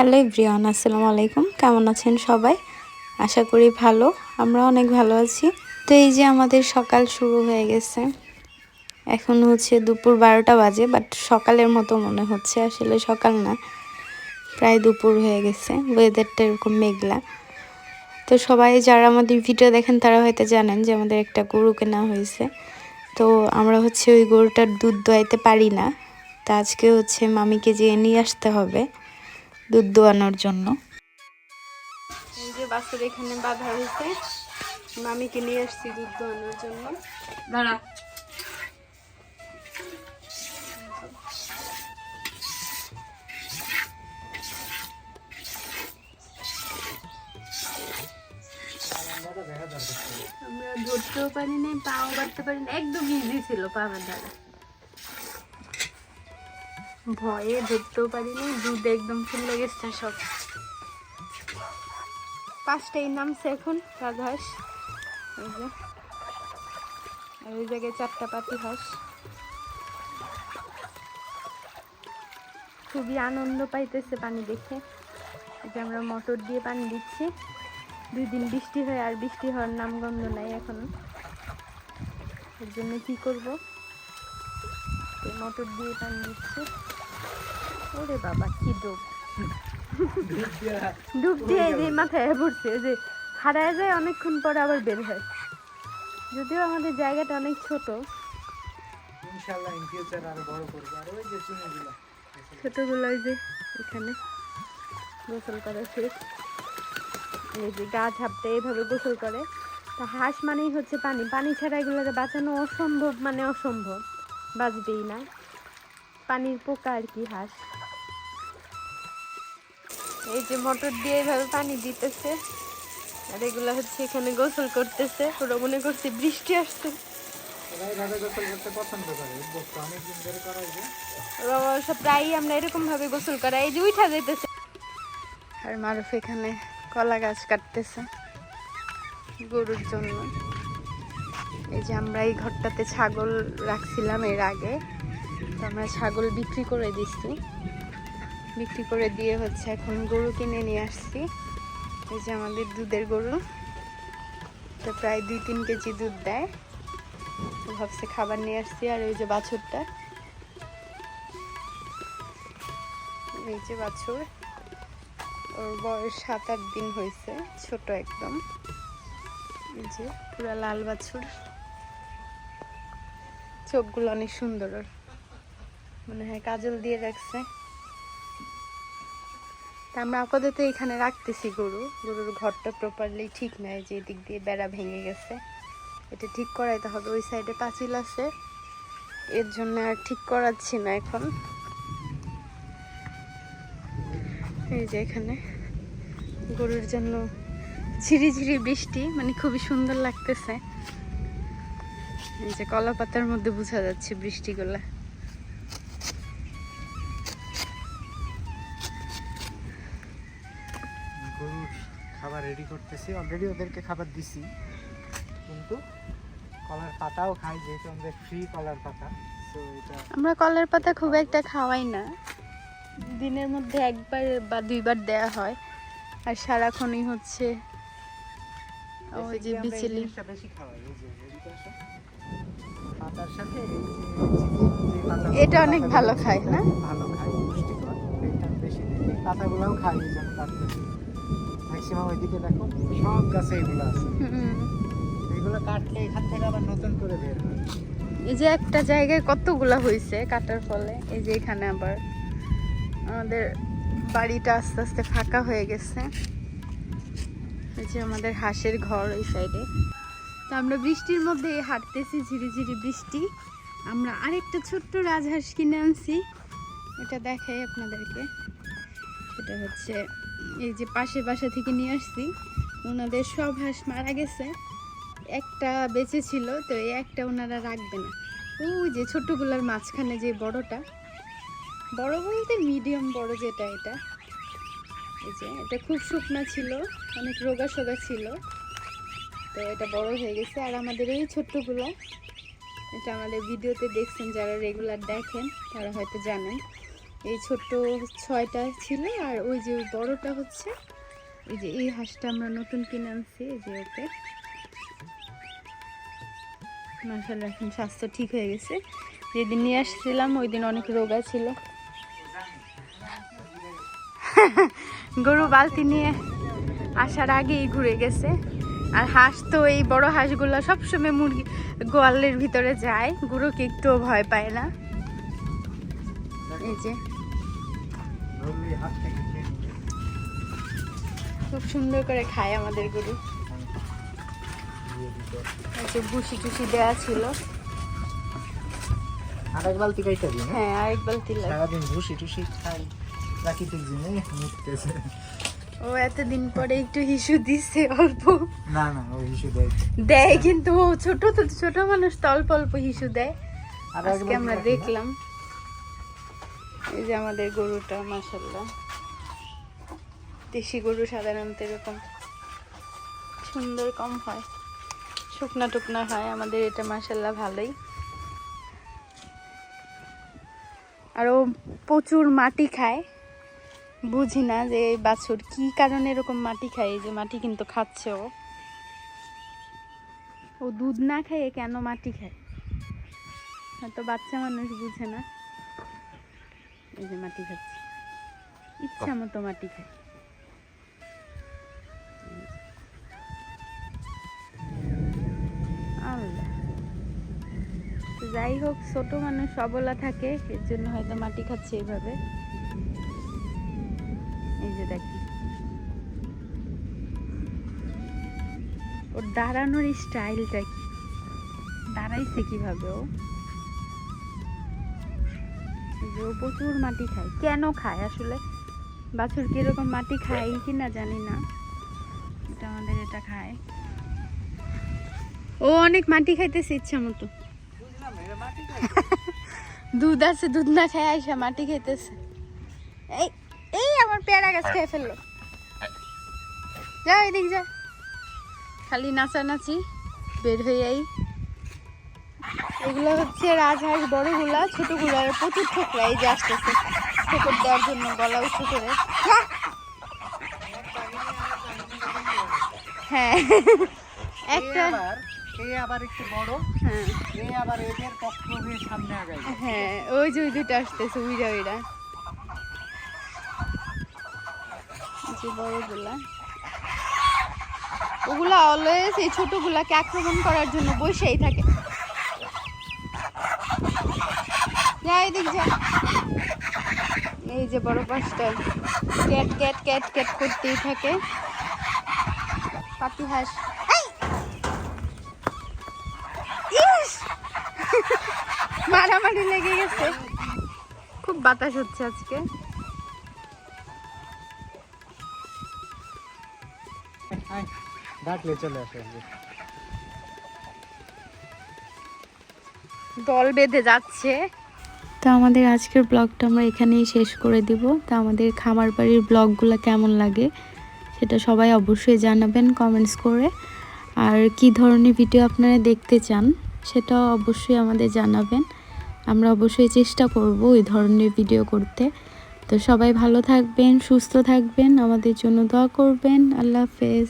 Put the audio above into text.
Hello everyone, আসসালামু আলাইকুম। কেমন আছেন সবাই? আশা করি ভালো। আমরা অনেক ভালো আছি। তো এই যে আমাদের সকাল শুরু হয়ে গেছে। এখন হচ্ছে দুপুর বারোটা বাজে বাট সকালের মতো মনে হচ্ছে। আসলে সকাল না, প্রায় দুপুর হয়ে গেছে। ওয়েদারটা এরকম মেঘলা। তো সবাই যারা আমাদের ভিডিও দেখেন, তারা হয়তো জানেন যে আমাদের একটা গরু কেনা হয়েছে। তো আমরা হচ্ছে ওই গরুটার দুধ দোয়াইতে পারি না। তা আজকে হচ্ছে মামিকে যেয়ে নিয়ে আসতে হবে। দুধ দোয়ানোর জন্য। এই যে বাসুর এখানে বাঁধা হয়েছে মামিকে নিয়ে আসছি দুধ দোয়ানোর জন্য। দাঁড়া। আমরা ধরতেও পারি নাই পাও বাড়তে পারি না একদম ইজি ছিল পা বাঁধাটা ভয়ে ধরতেও পারিনি, দুধ একদম ফুলে গেছে সব। পাঁচটাই নামছে এখন রাজহাঁস। এই ওই জায়গায় চারটা পাতি হাঁস। খুবই আনন্দ পাইতেছে পানি দেখে। যে আমরা মোটর দিয়ে পানি দিচ্ছি। দুই দিন বৃষ্টি হয় আর বৃষ্টি হওয়ার নামগন্ধ নাই এখন। এর জন্য কি করব? মোটর দিয়ে পানি দিচ্ছি। ওরে বাবা কি ডুব। ডুব দিয়ে যে মাথায় পড়ছে যে হারায় যায় অনেকক্ষণ পরে আবার বের হয়। যদিও আমাদের জায়গাটা অনেক ছোট। ইনশাআল্লাহ ইন ফিউচার আরও বড় করব। আর ওই যে চুনিগুলো। ছোটগুলো ওই যে এখানে গোসল করে ফির এই যে গা ঝাপতে এইভাবে গোসল করে। তা হাঁস মানেই হচ্ছে পানি। পানি ছাড়া এগুলোকে বাঁচানো অসম্ভব মানে অসম্ভব। বাঁচবেই না। পানির পোকা আর কি হাঁস। এই যে মোটর দিয়ে এইভাবে পানি দিতেছে। আর এগুলো হচ্ছে এখানে গোসল করতেছে। ওরা মনে করছে বৃষ্টি আসছে। করে করা প্রায়ই আমরা এরকম ভাবে গোসল করাই। এই যে উঠা যাইতেছে। আর মারুফ এখানে কলা গাছ কাটতেছে। গরুর জন্য। এই যে আমরা এই ঘরটাতে ছাগল রাখছিলাম এর আগে। তো আমরা ছাগল বিক্রি করে দিচ্ছি। বিক্রি করে দিয়ে হচ্ছে এখন গরু কিনে নিয়ে আসছি। এই যে আমাদের দুধের গরু। তো প্রায় দুই তিন কেজি দুধ দেয়। তো ভাবছে খাবার নিয়ে আসছি আর ওই যে বাছুরটা। এই যে বাছুর। ওর বয়স সাত আট দিন হয়েছে, ছোট একদম। এই যে পুরা লাল বাছুর। চোখগুলো অনেক সুন্দর। মনে হয় কাজল দিয়ে রাখছে। তা আমরা আপাতত এখানে রাখতেছি গরু। গরুর ঘরটা প্রপারলি ঠিক নাই, যে দিক দিয়ে বেড়া ভেঙে গেছে। এটা ঠিক করাইতে হবে, ওই সাইডে পাঁচিল আছে। এর জন্য আর ঠিক করাচ্ছি না এখন। এই যে এখানে গরুর জন্য ঝিরি ঝিরি বৃষ্টি মানে খুবই সুন্দর লাগতেছে। এই যে কলা পাতার মধ্যে বোঝা যাচ্ছে বৃষ্টিগুলা। গরুর খাবার রেডি করতেছি। অলরেডি ওদেরকে খাবার দিছি। কিন্তু কলার পাতাও খাই যেহেতু আমাদের ফ্রি কলার পাতা আমরা কলার পাতা খুব একটা খাওয়াই না। দিনের মধ্যে একবার বা দুইবার দেয়া হয়। আর সারাক্ষণই হচ্ছে ওই যে বিচেলি। এটা অনেক ভালো খায়, না? ভালো খাই পুষ্টিকর। এটা বেশি পাতাগুলোও খাই এই জন্য ম্যাক্সিমাম ওইদিকে দেখো সব গাছে এগুলো আছে। হুম। এগুলো কাটলে এখান থেকে আবার নতুন করে বের হয়। এই যে একটা জায়গায় কতগুলা হয়েছে কাটার ফলে এই যে এখানে আবার। আমাদের বাড়িটা আস্তে আস্তে ফাঁকা হয়ে গেছে। যে আমাদের হাঁসের ঘর ওই সাইডে তো আমরা বৃষ্টির মধ্যে হাঁটতেছি ঝিরি ঝিরি বৃষ্টি। আমরা আরেকটা ছোট্ট রাজহাঁস কিনে আনছি। এটা দেখাই আপনাদেরকে। সেটা হচ্ছে, এই যে পাশে বাসা থেকে নিয়ে আসছি। ওনাদের সব হাঁস মারা গেছে। একটা বেঁচে ছিল, তো এই একটা ওনারা রাখবে না। ওই যে ছোটগুলার মাঝখানে যে বড়টা, বড় বলতে মিডিয়াম বড় যেটা এটা। এই যে, এটা খুব শুকনা ছিল, অনেক রোগা সোগা ছিল। তো এটা বড় হয়ে গেছে। আর আমাদের এই ছোট্টগুলো, এটা আমাদের ভিডিওতে দেখছেন যারা রেগুলার দেখেন, তারা হয়তো জানেন। এই ছোট্ট ছয়টা ছিল, আর ওই যে বড়টা হচ্ছে, এই যে এই হাঁসটা আমরা নতুন কিনে আনছি, এই যে ওকে। মার্শাল্লাহ এখন স্বাস্থ্য ঠিক হয়ে গেছে। যেদিন নিয়ে আসছিলাম, ওই দিন অনেক রোগা ছিল। গরু বালতি নিয়ে আসার আগেই ঘুরে গেছে। আর হাঁস তো এই বড় হাঁসগুলো সবসময় মুরগি গোয়ালের ভিতরে যায়। গরুকে একটুও ভয় পায় না। এই যে। খুব সুন্দর করে খায় আমাদের গরু। দিয়ে ভুসি টুসি দেওয়া ছিল। আর এক বালতি খাইতে হ্যাঁ আরেক বালতি সারাদিন ভুসি টুসি খাই। প্রাকৃতিক জিনিস মুখতেছে ও এতদিন পরে একটু হিসু দিচ্ছে অল্প। না না ওই হিসু দেয়। দেয় কিন্তু ও ছোট তো ছোট মানুষ তো অল্প অল্প হিসু দেয়। আজকে আমরা দেখলাম। এই যে আমাদের গরুটা মাসাল্লাহ দেশি গরু সাধারণত এরকম সুন্দর কম হয়। শুকনা টুকনা হয় আমাদের এটা মাসাল্লাহ ভালোই। আর ও প্রচুর মাটি খায়। বুঝি না যে এই বাছুর কি কারণে এরকম মাটি খায় যে মাটি কিন্তু খাচ্ছে ও। ও দুধ না খায় কেন মাটি খায়? হয়তো বাচ্চা মানুষ বুঝে না। এই যে মাটি খাচ্ছে। ইচ্ছা মতো মাটি খায়। যাই হোক, ছোট মানুষ সবলা থাকে, এর জন্য হয়তো মাটি খাচ্ছে এইভাবে দাঁড়ানোর স্টাইলটা কি? দাঁড়াইছে কীভাবে ও? যে ও প্রচুর মাটি খায়। কেন খায় আসলে? বাছুর কীরকম মাটি খায় কি না জানি না। এটা আমাদের এটা খায়। ও অনেক মাটি খাইতেছে ইচ্ছা মতো। দুধ আছে, দুধ না খায় আইসা মাটি খাইতেছে। এই এই আমার পেয়ারা গাছ খেয়ে ফেলল। যা এদিক যা। খালি নাচানাচি বের হয়ে আই এগুলো হচ্ছে রাজহাঁস বড়গুলা ছোটগুলা প্রচুর ঠোকরা এই যে আসতেছে। ঠোকর দেওয়ার জন্য গলা উঁচু করে। হ্যাঁ। একটা আবার এ আবার একটু বড়। হ্যাঁ। এ আবার এদের পক্ষ হয়ে সামনে আগায় হ্যাঁ ওই যে ওই দুটো আসতেছে উইরা উইরা। যে বড়গুলা। ওগুলা অলওয়েজ এই ছোটগুলাকে আক্রমণ করার জন্য বসেই থাকে। যা এদিক যা। এই যে বড় পাঁচটা। ক্যাট ক্যাট ক্যাট ক্যাট করতেই থাকে। পাতি হাঁস! মারামারি লেগে গেছে। খুব বাতাস হচ্ছে আজকে। আয়, ডাকলে চলে আসে দল বেঁধে যাচ্ছে। তো আমাদের আজকের ব্লগটা আমরা এখানেই শেষ করে দিব। তো আমাদের খামার বাড়ির ব্লগগুলো কেমন লাগে সেটা সবাই অবশ্যই জানাবেন কমেন্টস করে। আর কি ধরনের ভিডিও আপনারা দেখতে চান সেটা অবশ্যই আমাদের জানাবেন। আমরা অবশ্যই চেষ্টা করব ওই ধরনের ভিডিও করতে। তো সবাই ভালো থাকবেন সুস্থ থাকবেন আমাদের জন্য দোয়া করবেন। আল্লাহ হাফেজ।